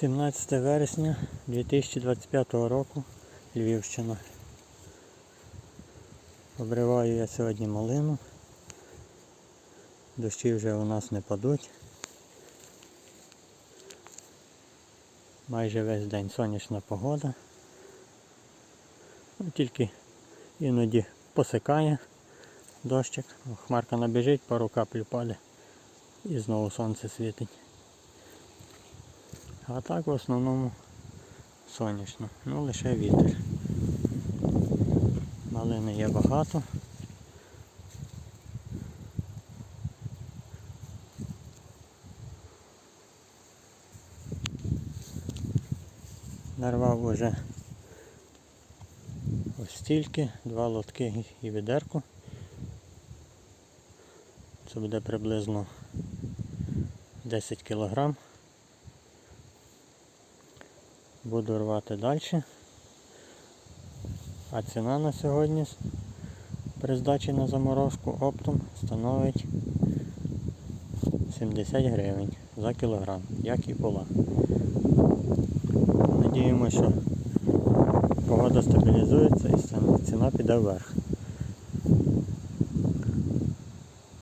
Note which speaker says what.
Speaker 1: 17 вересня 2025 року Львівщина. Обриваю я сьогодні малину. Дощі вже у нас не падуть. Майже весь день сонячна погода. Ну, Тільки іноді посикає дощик. Хмарка набіжить, пару капель паде і знову сонце світить. А так в основному сонячно. Ну лише вітер. Малини є багато. Нарвав уже ось стільки, два лотки і відерку. Це буде приблизно 10 кілограм. Буду рвати далі. А ціна на сьогодні при здачі на заморозку оптом становить 70 гривень за кілограм, як і була. Надіємося, що погода стабілізується і ціна піде вверх.